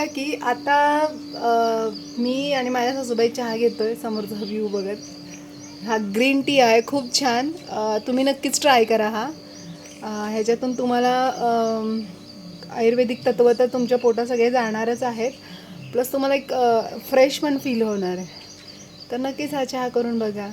तर की आता मी आणि माझ्या सासूबाई चहा घेतो आहे समोरचा व्ह्यू बघत. हा ग्रीन टी आहे खूप छान. तुम्ही नक्कीच ट्राय करा हा. ह्याच्यातून तुम्हाला आयुर्वेदिक तत्व तर तुमच्या पोटा सगळे जाणारच आहेत. प्लस तुम्हाला एक फ्रेश पण फील होणार आहे. तर नक्कीच हा चहा करून बघा.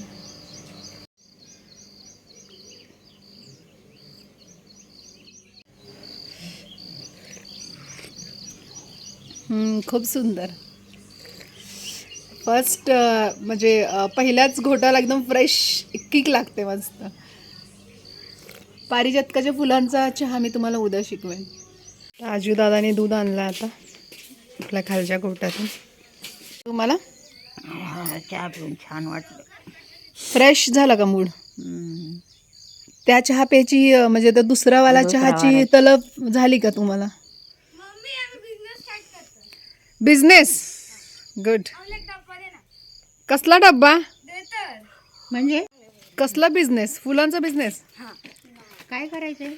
खूप सुंदर. फर्स्ट म्हणजे पहिल्याच घोटाला एकदम फ्रेश किक लागते मस्त. पारिजातकाच्या फुलांचा चहा मी तुम्हाला उद्या शिकवेन. राजू दादाने दूध आणलं आता आपल्या खालच्या घोटातून. तुम्हाला? हा, चहा पिऊन छान वाटलं. फ्रेश झाला का मूड. त्या चहा प्यायची म्हणजे त्या दुसरावाला चहाची. तलब झाली का तुम्हाला? बिझनेस गुड कसला डब्बा? म्हणजे? कसला बिझनेस फुलांचा बिझनेस काय करायचंय?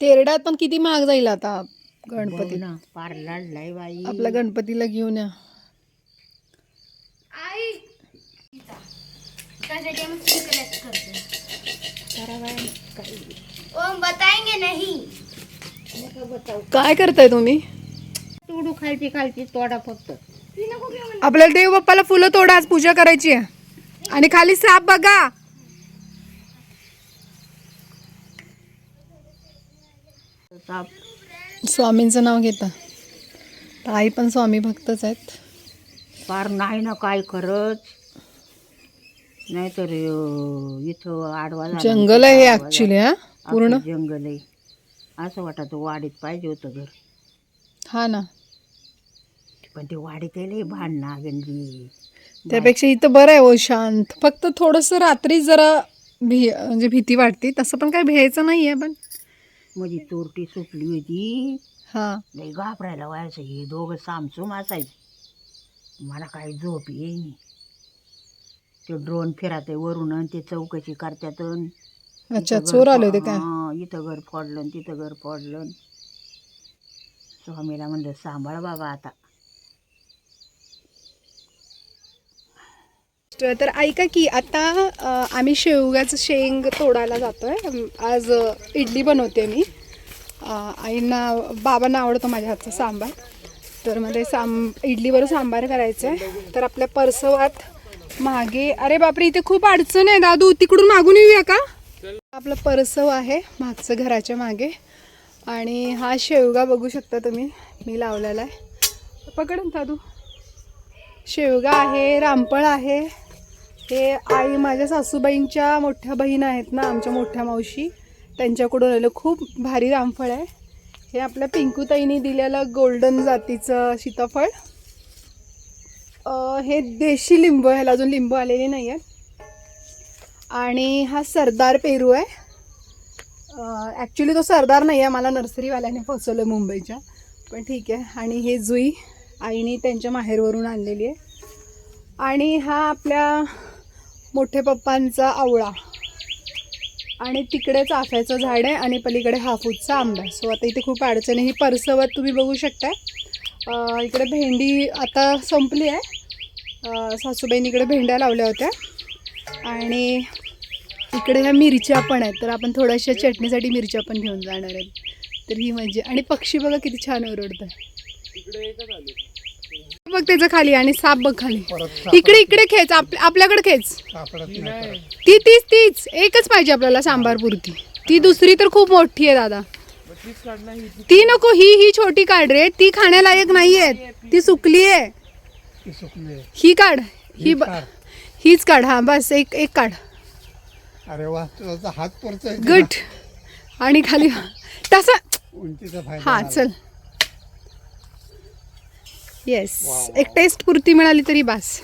तेरड्यात पण किती महाग जाईल आता गणपती. बाई. आपल्या गणपतीला घेऊन या. बताएंगे नहीं। काय करताय तुम्ही? तोडू खायची खायची तोडा फक्त. आपल्याला देव बाप्पाला फुलं तोडा आज पूजा करायची आहे. आणि खाली साप बघा. स्वामींचं नाव घेता. आई पण स्वामी भक्तच आहेत. पार नाही ना काय करत नाहीतर अं, इथं आडवा जंगल आहे हे ऍक्च्युली हा. पूर्ण? अख्खं जंगल आहे. असं वाटत वाडीत पाहिजे होतं घर. हा ना. पण ते वाडीत आहे भांडणा गंजी त्यापेक्षा इथं बरं आहे ओ शांत. फक्त थोडंसं रात्री जरा भी म्हणजे भीती वाटते. तसं पण काही भ्यायचं नाही आहे पण. माझी चोरटी सुटली होती. हा. घाबरायला व्हायचं. हे दोघं सामसूम असायचे. मला काही झोप येईन. ते ड्रोन फिरते वरून आणि ते चौकशी करतात अन अच्छा चोर आले होते काय? हा, इथं घर फोडलं आणि तिथं घर फोडलं स्वामीला म्हणलं सांभाळ बाबा आता. तर ऐका की आता अ, आम्ही शेवगाचं शेंग तोडायला जातोय. अम, आज अ, इडली बनवते मी. अ, आईंना बाबांना आवडतो माझ्या हातचा सांबार. तर मला साम इडलीवर सांबार करायचं आहे तर आपल्या परसवात मागे अरे बापरे इथे खूप अडचण आहे दादू. तिकडून मागून येऊया का? आपलं परसव आहे मागचं घराच्या मागे. आणि हा शेवगा बघू शकता तुम्ही मी लावलेला आहे. पकड ना दादू शेवगा आहे रामफळ आहे. हे आई माझ्या सासूबाईंच्या मोठ्या बहीण आहेत ना आमच्या मोठ्या मावशी. त्यांच्याकडून आलं खूप भारी रामफळ आहे. हे आपल्या पिंकूताईनी दिलेलं गोल्डन जातीचं सीताफळ. हे देशी लिंबू आहे ह्याला अजून लिंबू आलेले नाही आहेत आणि हा सरदार पेरू आहे. ॲक्च्युली तो सरदार नाही आहे मला नर्सरीवाल्याने पोचवलं मुंबईच्या. पण ठीक आहे. आणि हे जुई आईने त्यांच्या माहेरवरून आणलेली आहे. आणि हा आपल्या मोठे पप्पांचा आवळा. आणि तिकडे चाफ्याचं झाड आहे आणि पलीकडे हाफूजचा आंबा आहे. सो आता इथे खूप अडचण आहे. ही परसवत तुम्ही बघू शकताय. इकडे भेंडी आता संपली आहे. सासूबाईंनी इकडे भेंड्या लावल्या होत्या. आणि इकडे ह्या मिरच्या पण आहेत तर आपण थोड्याशा चटणीसाठी मिरच्या पण घेऊन जाणार आहेत. तर ही म्हणजे आणि पक्षी बघा किती छान ओरडत बघ त्याचं खाली आणि साप बघ खाली. इकडे इकडे खेच आप आपल्याकडे खेच. ती तीच तीच. एकच पाहिजे आपल्याला सांबार पुरती. ती दुसरी तर खूप मोठी आहे दादा. ती नको ही ही छोटी काढ रे. ती खाण्यालायक नाहीये. ती सुकली आहे ही काढ. ही हीच काढ हा बस एक एक काढ. अरे वा तुझा हात पडतोय गुड. आणि खाली तसा उंचीचा फायदा हा झाला. चल. येस एक टेस्ट पुरती मिळाली तरी बास.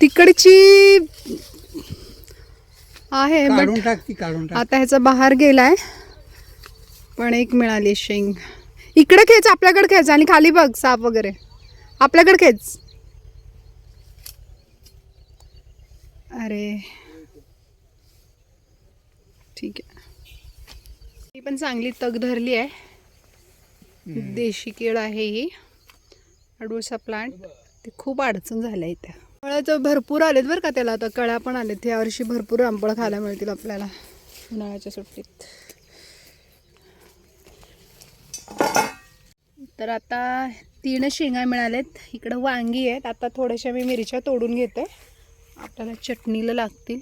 तिकडची आहे बट काढून टाक ती काढून टाक. आता ह्याचा बाहेर गेलाय. पण एक मिळाली शेंग. इकडे खेच आपल्याकडे खेच आणि खाली बघ साप वगैरे. आपल्याकडे खेच. अरे. ठीक आहे. ही पण चांगली तग धरली आहे. देशी केळ आहे ही. अडूळसा प्लांट ते खूप अडचण झाल्या इथे. फळाचं भरपूर आलेत बरं का त्याला. आता कळ्या पण आलेत. या वर्षी भरपूर आंबळ खायला मिळतील आपल्याला. उन्हाळ्याच्या सुट्टीत. तर आता तीन शेंगा मिळाल्यात इकडं वांगी आहेत. आता थोड्याशा मी मिरच्या तोडून घेते. आपल्याला चटणीला लागतील.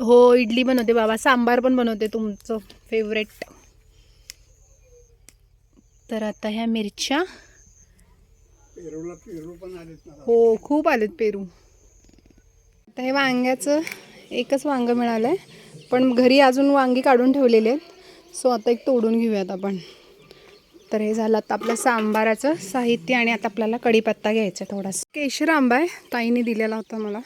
हो इडली बनवते बाबा. सांबार पण बनवते तुमचं फेवरेट तर आता ह्या मिरच्या. हो खूप आलेत पेरू. आता हे वांग्याचं एकच वांगं मिळालं आहे पण घरी अजून वांगी काढून ठेवलेली आहेत. सो आता एक तोडून घेऊयात आपण. तर हे झालं आता आपलं सांबाराचं साहित्य आणि आता आपल्याला कढीपत्ता घ्यायचा आहे थोडासा. केशर आंबा आहे ताईने दिलेला होता मला.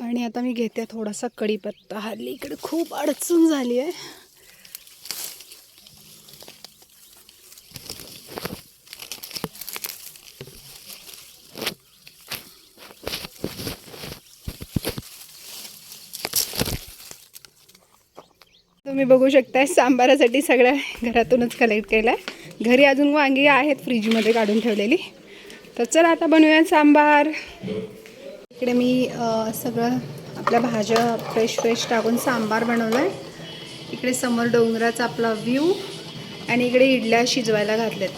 आणि आता मी घेते थोडासा कढीपत्ता. हल्ली इकडे खूप अडचण झाली आहे. तुम्ही बघू शकताय सांबारासाठी सगळ्या घरातूनच कलेक्ट केलं आहे घरी अजून वांगी आहेत फ्रीजमध्ये काढून ठेवलेली. तर चला आता बनवूया सांबार. इकडे मी सगळं आपल्या भाज्या फ्रेश फ्रेश टाकून सांबार बनवलं आहे इकडे समोर डोंगराचा आपला व्ह्यू आणि इकडे इडल्या शिजवायला घातल्यात.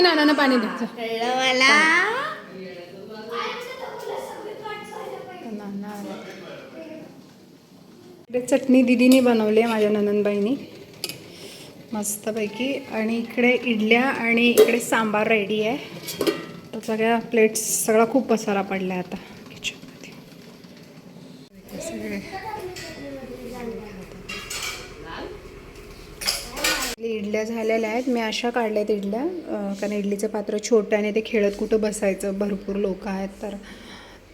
नानानं पाणी द्यायचं मला नाना आले. इकडे चटणी दिदीने बनवली आहे माझ्या ननंदबाईनी. मस्तपैकी. आणि इकडे इडल्या आणि इकडे सांबार रेडी आहे. तर सगळ्या प्लेट्स सगळा खूप पसारा पडला आहे आता किचनमध्ये सगळे. इडल्या झालेल्या आहेत. मी अशा काढल्यात इडल्या. कारण इडलीचं पात्र छोटं आणि ते खेळत कुठं बसायचं. भरपूर लोक आहेत तर.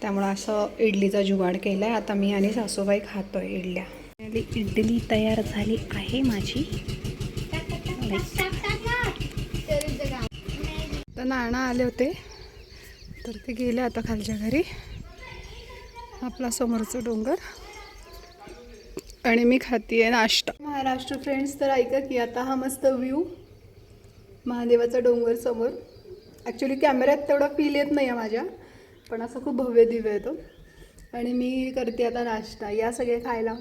त्यामुळं असं इडलीचा जुगाड केला आहे आता मी आणि सासूबाई खातोय इडल्या. आणि इडली तयार झाली आहे माझी. तर नाना आले होते. तर ते गेले आता खालच्या घरी. आपला समोरचं डोंगर. आणि मी खाते नाश्ता. महाराष्ट्र फ्रेंड्स तर ऐका की आता हा मस्त व्ह्यू महादेवाचा डोंगर समोर. ॲक्च्युली कॅमेऱ्यात तेवढा फील येत नाही आहे माझ्या. पण असं खूप भव्य दिव्य येतो आणि मी करते आता नाश्ता. या सगळे खायला.